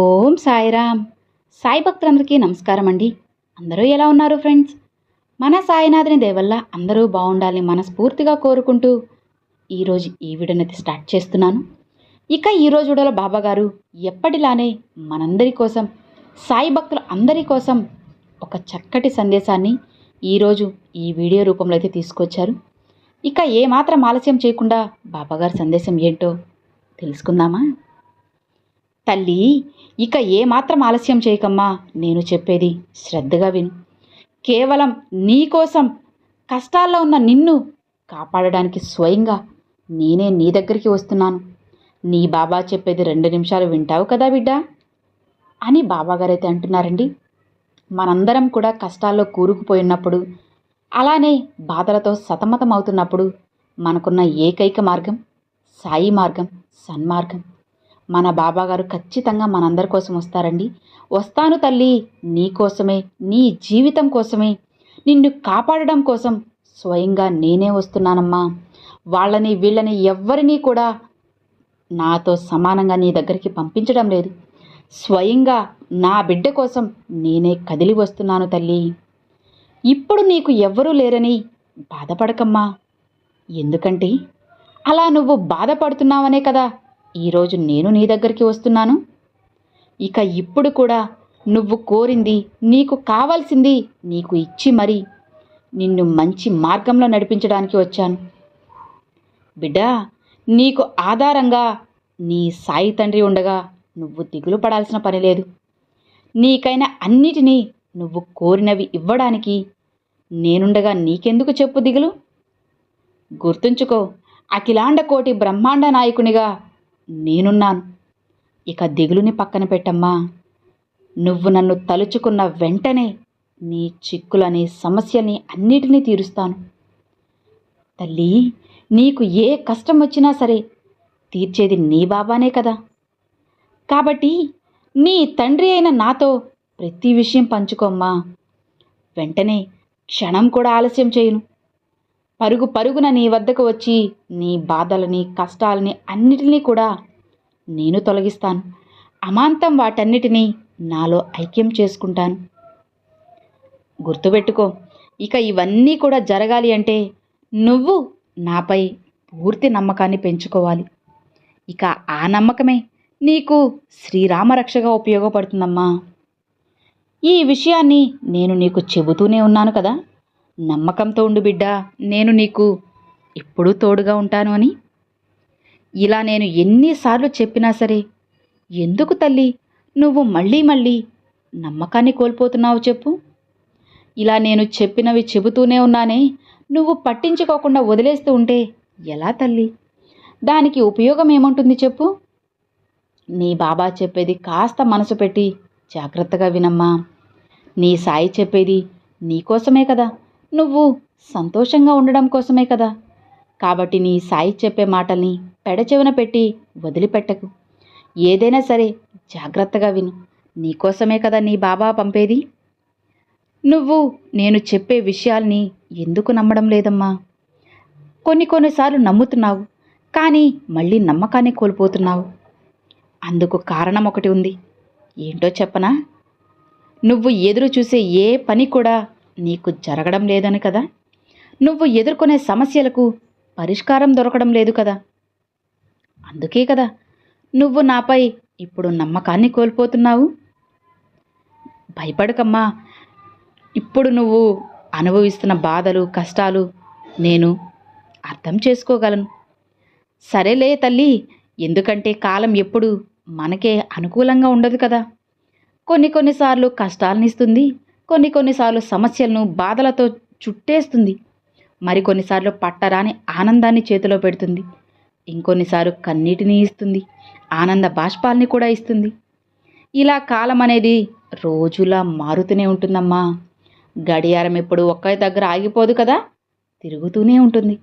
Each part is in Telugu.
ఓం సాయిరామ్. సాయి భక్తులందరికీ నమస్కారం అండి. అందరూ ఎలా ఉన్నారు ఫ్రెండ్స్? మన సాయినాథుని దేవల్ల అందరూ బాగుండాలని మనస్ఫూర్తిగా కోరుకుంటూ ఈరోజు ఈ వీడియోనైతే స్టార్ట్ చేస్తున్నాను. ఇక ఈరోజు వీడియోలో బాబా గారు ఎప్పటిలానే మనందరి కోసం సాయి భక్తుల అందరి కోసం ఒక చక్కటి సందేశాన్ని ఈరోజు ఈ వీడియో రూపంలో అయితే తీసుకొచ్చారు. ఇక ఏమాత్రం ఆలస్యం చేయకుండా బాబాగారి సందేశం ఏంటో తెలుసుకుందామా? తల్లి ఇక ఏమాత్రం ఆలస్యం చేయకమ్మా నేను చెప్పేది శ్రద్ధగా విను. కేవలం నీకోసం కష్టాల్లో ఉన్న నిన్ను కాపాడడానికి స్వయంగా నేనే నీ దగ్గరికి వస్తున్నాను. నీ బాబా చెప్పేది రెండు నిమిషాలు వింటావు కదా బిడ్డ? అని బాబాగారైతే అంటున్నారండి. మనందరం కూడా కష్టాల్లో కూరుకుపోయినప్పుడు అలానే బాధలతో సతమతం అవుతున్నప్పుడు మనకున్న ఏకైక మార్గం సాయి మార్గం సన్మార్గం. మన బాబాగారు ఖచ్చితంగా మనందరి కోసం వస్తారండి. వస్తాను తల్లి నీ కోసమే నీ జీవితం కోసమే నిన్ను కాపాడడం కోసం స్వయంగా నేనే వస్తున్నానమ్మా. వాళ్ళని వీళ్ళని ఎవ్వరినీ కూడా నాతో సమానంగా నీ దగ్గరికి పంపించడం లేదు. స్వయంగా నా బిడ్డ కోసం నేనే కదిలి వస్తున్నాను తల్లి. ఇప్పుడు నీకు ఎవ్వరూ లేరని బాధపడకమ్మా. ఎందుకంటే అలా నువ్వు బాధపడుతున్నావనే కదా ఈరోజు నేను నీ దగ్గరికి వస్తున్నాను. ఇక ఇప్పుడు కూడా నువ్వు కోరింది నీకు కావాల్సింది నీకు ఇచ్చి మరి నిన్ను మంచి మార్గంలో నడిపించడానికి వచ్చాను. బిడ్డా నీకు ఆధారంగా నీ సాయి తండ్రి ఉండగా నువ్వు దిగులు పడాల్సిన పని లేదు. నీకైనా అన్నిటినీ నువ్వు కోరినవి ఇవ్వడానికి నేనుండగా నీకెందుకు చెప్పు దిగులు? గుర్తుంచుకో అఖిలాండ కోటి బ్రహ్మాండ నాయకునిగా నేనున్నాను. ఇక దిగులుని పక్కన పెట్టమ్మా. నువ్వు నన్ను తలుచుకున్న వెంటనే నీ చిక్కులని సమస్యని అన్నిటినీ తీరుస్తాను. తల్లి నీకు ఏ కష్టం వచ్చినా సరే తీర్చేది నీ బాబానే కదా. కాబట్టి నీ తండ్రి అయిన నాతో ప్రతి విషయం పంచుకోమ్మా. వెంటనే క్షణం కూడా ఆలస్యం చేయను. పరుగు పరుగున నీ వద్దకు వచ్చి నీ బాధలని కష్టాలని అన్నిటినీ కూడా నేను తొలగిస్తాను. అమాంతం వాటన్నిటినీ నాలో ఐక్యం చేసుకుంటాను. గుర్తుపెట్టుకో ఇక ఇవన్నీ కూడా జరగాలి అంటే నువ్వు నాపై పూర్తి నమ్మకాన్ని పెంచుకోవాలి. ఇక ఆ నమ్మకమే నీకు శ్రీరామరక్షగా ఉపయోగపడుతుందమ్మా. ఈ విషయాన్ని నేను నీకు చెబుతూనే ఉన్నాను కదా. నమ్మకంతో ఉండు బిడ్డ నేను నీకు ఎప్పుడూ తోడుగా ఉంటాను అని. ఇలా నేను ఎన్నిసార్లు చెప్పినా సరే ఎందుకు తల్లి నువ్వు మళ్ళీ మళ్ళీ నమ్మకాన్ని కోల్పోతున్నావు చెప్పు. ఇలా నేను చెప్పినవి చెబుతూనే ఉన్నానే నువ్వు పట్టించుకోకుండా వదిలేస్తూ ఉంటే ఎలా తల్లి? దానికి ఉపయోగం ఏముంటుంది చెప్పు. నీ బాబా చెప్పేది కాస్త మనసు పెట్టి జాగ్రత్తగా వినమ్మా. నీ సాయి చెప్పేది నీకోసమే కదా. నువ్వు సంతోషంగా ఉండడం కోసమే కదా. కాబట్టి నీ సాయి చెప్పే మాటల్ని పెడచెవిన పెట్టి వదిలిపెట్టకు. ఏదైనా సరే జాగ్రత్తగా విను. నీకోసమే కదా నీ బాబా పంపేది? నువ్వు నేను చెప్పే విషయాల్ని ఎందుకు నమ్మడం లేదమ్మా? కొన్ని కొన్నిసార్లు నమ్ముతున్నావు కానీ మళ్ళీ నమ్మకాన్ని కోల్పోతున్నావు. అందుకు కారణం ఒకటి ఉంది. ఏంటో చెప్పనా? నువ్వు ఎదురు చూసే ఏ పని కూడా నీకు జరగడం లేదని కదా? నువ్వు ఎదుర్కొనే సమస్యలకు పరిష్కారం దొరకడం లేదు కదా? అందుకే కదా నువ్వు నాపై ఇప్పుడు నమ్మకాన్ని కోల్పోతున్నావు? భయపడకమ్మా. ఇప్పుడు నువ్వు అనుభవిస్తున్న బాధలు కష్టాలు నేను అర్థం చేసుకోగలను. సరేలే తల్లి ఎందుకంటే కాలం ఎప్పుడు మనకే అనుకూలంగా ఉండదు కదా? కొన్ని కొన్నిసార్లు కష్టాలనిస్తుంది. కొన్ని కొన్నిసార్లు సమస్యలను బాధలతో చుట్టేస్తుంది. మరికొన్నిసార్లు పట్టరాని ఆనందాన్ని చేతిలో పెడుతుంది. ఇంకొన్నిసార్లు కన్నీటిని ఇస్తుంది. ఆనంద బాష్పాల్ని కూడా ఇస్తుంది. ఇలా కాలం అనేది రోజులా మారుతూనే ఉంటుందమ్మా. గడియారం ఎప్పుడు ఒక్క దగ్గర ఆగిపోదు కదా? తిరుగుతూనే ఉంటుంది.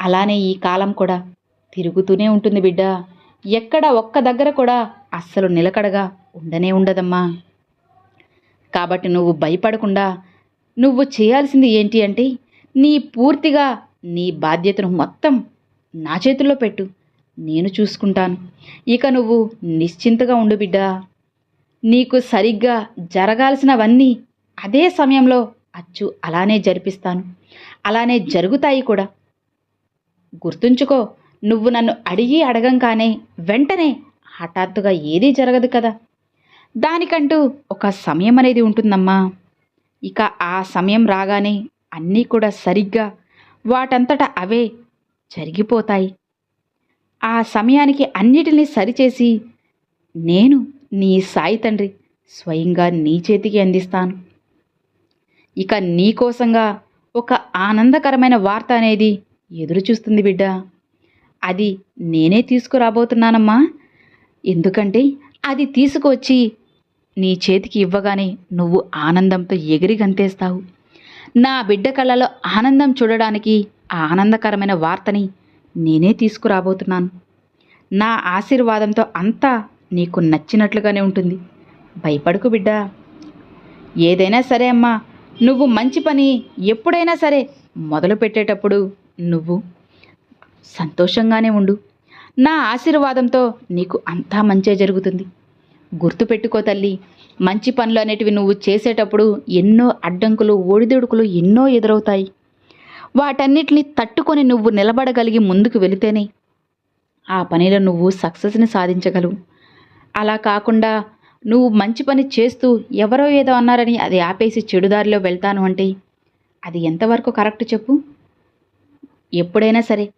అలానే ఈ కాలం కూడా తిరుగుతూనే ఉంటుంది బిడ్డ. ఎక్కడ ఒక్క దగ్గర కూడా అస్సలు నిలకడగా ఉండనే ఉండదమ్మా. కాబట్టి నువ్వు భయపడకుండా నువ్వు చేయాల్సింది ఏంటి అంటే నీ పూర్తిగా నీ బాధ్యతను మొత్తం నా చేతుల్లో పెట్టు. నేను చూసుకుంటాను. ఇక నువ్వు నిశ్చింతగా ఉండు బిడ్డా. నీకు సరిగ్గా జరగాల్సినవన్నీ అదే సమయంలో అచ్చు అలానే జరిపిస్తాను. అలానే జరుగుతాయి కూడా. గుర్తుంచుకో నువ్వు నన్ను అడిగి అడగంగానే వెంటనే హఠాత్తుగా ఏదీ జరగదు కదా. దానికంటూ ఒక సమయం అనేది ఉంటుందమ్మా. ఇక ఆ సమయం రాగానే అన్నీ కూడా సరిగ్గా వాటంతట అవే జరిగిపోతాయి. ఆ సమయానికి అన్నిటినీ సరిచేసి నేను నీ సాయి తండ్రి స్వయంగా నీ చేతికి అందిస్తాను. ఇక నీ కోసంగా ఒక ఆనందకరమైన వార్త అనేది ఎదురుచూస్తుంది బిడ్డ. అది నేనే తీసుకురాబోతున్నానమ్మా. ఎందుకంటే అది తీసుకువచ్చి నీ చేతికి ఇవ్వగానే నువ్వు ఆనందంతో ఎగిరి గంతేస్తావు. నా బిడ్డ కళ్ళలో ఆనందం చూడడానికి ఆ ఆనందకరమైన వార్తని నేనే తీసుకురాబోతున్నాను. నా ఆశీర్వాదంతో అంతా నీకు నచ్చినట్లుగానే ఉంటుంది. భయపడకు బిడ్డ. ఏదైనా సరే అమ్మా నువ్వు మంచి పని ఎప్పుడైనా సరే మొదలు పెట్టేటప్పుడు నువ్వు సంతోషంగానే ఉండు. నా ఆశీర్వాదంతో నీకు అంతా మంచే జరుగుతుంది. గుర్తుపెట్టుకో తల్లి. మంచి పనులు అనేటివి నువ్వు చేసేటప్పుడు ఎన్నో అడ్డంకులు ఒడిదుడుకులు ఎన్నో ఎదురవుతాయి. వాటన్నిటిని తట్టుకొని నువ్వు నిలబడగలిగి ముందుకు వెళితేనే ఆ పనిలో నువ్వు సక్సెస్ని సాధించగలవు. అలా కాకుండా నువ్వు మంచి పని చేస్తూ ఎవరో ఏదో అన్నారని అది ఆపేసి చెడుదారిలో వెళ్తాను అంటే అది ఎంతవరకు కరెక్ట్ చెప్పు? ఎప్పుడైనా సరే.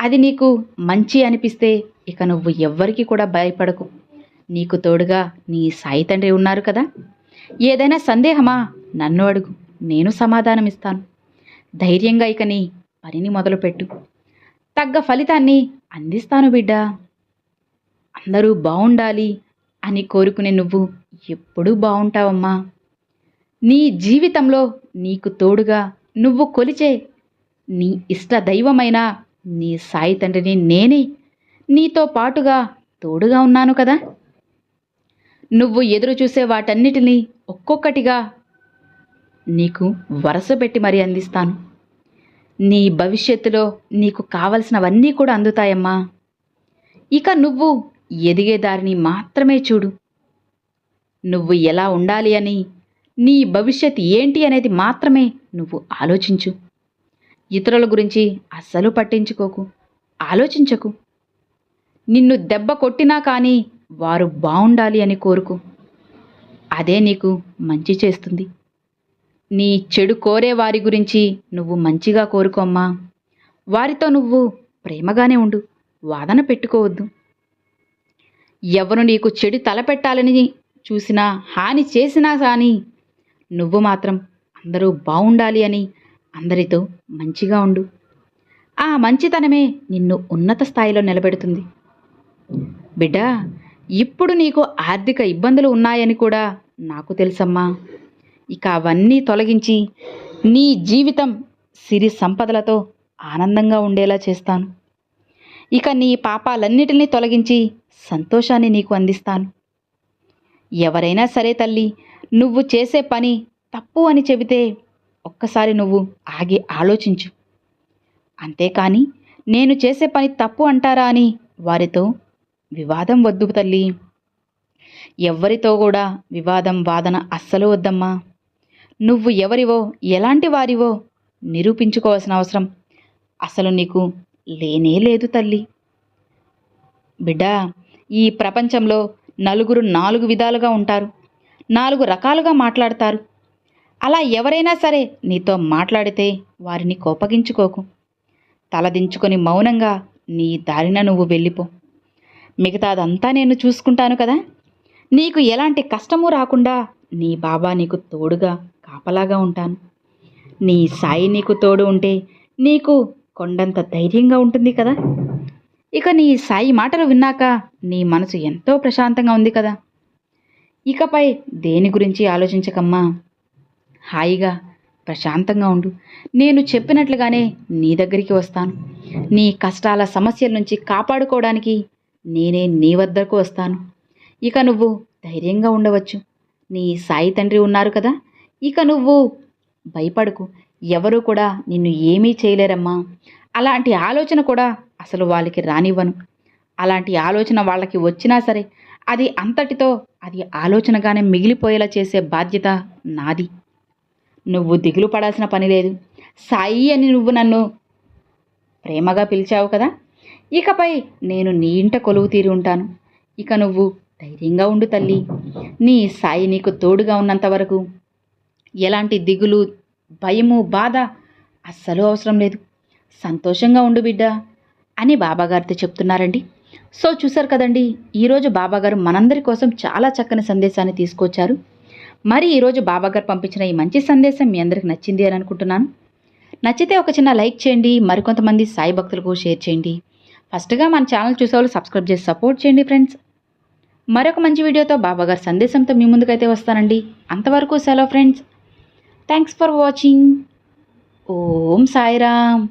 అది నీకు మంచి అనిపిస్తే ఇక నువ్వు ఎవ్వరికి కూడా భయపడకు. నీకు తోడుగా నీ సాయి తండ్రి ఉన్నారు కదా? ఏదైనా సందేహమా? నన్ను అడుగు. నేను సమాధానం ఇస్తాను ధైర్యంగా ఇక నీ పనిని మొదలుపెట్టు. తగ్గ ఫలితాన్ని అందిస్తాను బిడ్డా. అందరూ బాగుండాలి అని కోరుకునే నువ్వు ఎప్పుడూ బాగుంటావమ్మా నీ జీవితంలో నీకు తోడుగా నువ్వు కొలిచే నీ ఇష్ట దైవమైన నీ సాయి తండ్రిని నేనే నీతో పాటుగా తోడుగా ఉన్నాను కదా? నువ్వు ఎదురు చూసే వాటన్నిటినీ ఒక్కొక్కటిగా నీకు వరస పెట్టి మరీ అందిస్తాను. నీ భవిష్యత్తులో నీకు కావలసినవన్నీ కూడా అందుతాయమ్మా. ఇక నువ్వు ఎదిగే దారిని మాత్రమే చూడు. నువ్వు ఎలా ఉండాలి అని నీ భవిష్యత్ ఏంటి అనేది మాత్రమే నువ్వు ఆలోచించు. ఇతరుల గురించి అస్సలు పట్టించుకోకు. ఆలోచించకు. నిన్ను దెబ్బ కొట్టినా కానీ వారు బాగుండాలి అని కోరుకు. అదే నీకు మంచి చేస్తుంది. నీ చెడు కోరే వారి గురించి నువ్వు మంచిగా కోరుకోమ్మా వారితో నువ్వు ప్రేమగానే ఉండు. వాదన పెట్టుకోవద్దు. ఎవరు నీకు చెడు తలపెట్టాలని చూసినా హాని చేసినా కానీ నువ్వు మాత్రం అందరూ బాగుండాలి అని అందరితో మంచిగా ఉండు. ఆ మంచితనమే నిన్ను ఉన్నత స్థాయిలో నిలబెడుతుంది. బిడ్డా ఇప్పుడు నీకు ఆర్థిక ఇబ్బందులు ఉన్నాయని కూడా నాకు తెలుసమ్మా. ఇక అవన్నీ తొలగించి నీ జీవితం సిరి సంపదలతో ఆనందంగా ఉండేలా చేస్తాను. ఇక నీ పాపాలన్నిటినీ తొలగించి సంతోషాన్ని నీకు అందిస్తాను. ఎవరైనా సరే తల్లి నువ్వు చేసే పని తప్పు అని చెబితే ఒక్కసారి నువ్వు ఆగి ఆలోచించు. అంతేకాని నేను చేసే పని తప్పు అంటారా అని వారితో వివాదం వద్దు తల్లి. ఎవ్వరితో కూడా వివాదం వాదన అస్సలు వద్దమ్మా. నువ్వు ఎవరివో ఎలాంటి వారివో నిరూపించుకోవాల్సిన అవసరం అసలు నీకు లేనే లేదు తల్లి. బిడ్డ ఈ ప్రపంచంలో నలుగురు నాలుగు విధాలుగా ఉంటారు. నాలుగు రకాలుగా మాట్లాడతారు. అలా ఎవరైనా సరే నీతో మాట్లాడితే వారిని కోపగించుకోకు. తలదించుకొని మౌనంగా నీ దారిన నువ్వు వెళ్ళిపో. మిగతాదంతా నేను చూసుకుంటాను కదా. నీకు ఎలాంటి కష్టము రాకుండా నీ బాబా నీకు తోడుగా కాపలాగా ఉంటాను. నీ సాయి నీకు తోడు ఉంటే నీకు కొండంత ధైర్యంగా ఉంటుంది కదా. ఇక నీ సాయి మాటలు విన్నాక నీ మనసు ఎంతో ప్రశాంతంగా ఉంది కదా. ఇకపై దేని గురించి ఆలోచించకమ్మా. హాయిగా ప్రశాంతంగా ఉండు. నేను చెప్పినట్లుగానే నీ దగ్గరికి వస్తాను. నీ కష్టాల సమస్యల నుంచి కాపాడుకోవడానికి నేనే నీ వద్దకు వస్తాను. ఇక నువ్వు ధైర్యంగా ఉండవచ్చు. నీ సాయి తండ్రి ఉన్నారు కదా. ఇక నువ్వు భయపడకు. ఎవరు కూడా నిన్ను ఏమీ చేయలేరమ్మా. అలాంటి ఆలోచన కూడా అసలు వాళ్ళకి రానివ్వను. అలాంటి ఆలోచన వాళ్ళకి వచ్చినా సరే అది అంతటితో అది ఆలోచనగానే మిగిలిపోయేలా చేసే బాధ్యత నాది. నువ్వు దిగులు పడాల్సిన పని లేదు. సాయి అని నువ్వు నన్ను ప్రేమగా పిలిచావు కదా. ఇకపై నేను నీ ఇంట కొలువు తీరి ఉంటాను. ఇక నువ్వు ధైర్యంగా ఉండు తల్లి. నీ సాయి నీకు తోడుగా ఉన్నంత వరకు. ఎలాంటి దిగులు భయము బాధ అస్సలు అవసరం లేదు. సంతోషంగా ఉండు బిడ్డ అని బాబాగారితో చెప్తున్నారండి. సో చూసారు కదండి ఈరోజు బాబాగారు మనందరి కోసం చాలా చక్కని సందేశాన్ని తీసుకొచ్చారు. మరి ఈరోజు బాబాగారు పంపించిన ఈ మంచి సందేశం మీ అందరికి నచ్చింది అని అనుకుంటున్నాను. నచ్చితే ఒక చిన్న లైక్ చేయండి మరికొంతమంది సాయి భక్తులకు షేర్ చేయండి. ఫస్ట్గా మన ఛానల్ చూసేవాళ్ళు సబ్స్క్రైబ్ చేసి సపోర్ట్ చేయండి ఫ్రెండ్స్. మరొక మంచి వీడియోతో బాబాగారి సందేశంతో మీ ముందుకైతే వస్తానండి. అంతవరకు సెలవు friends. Thanks for watching. Om Sairam.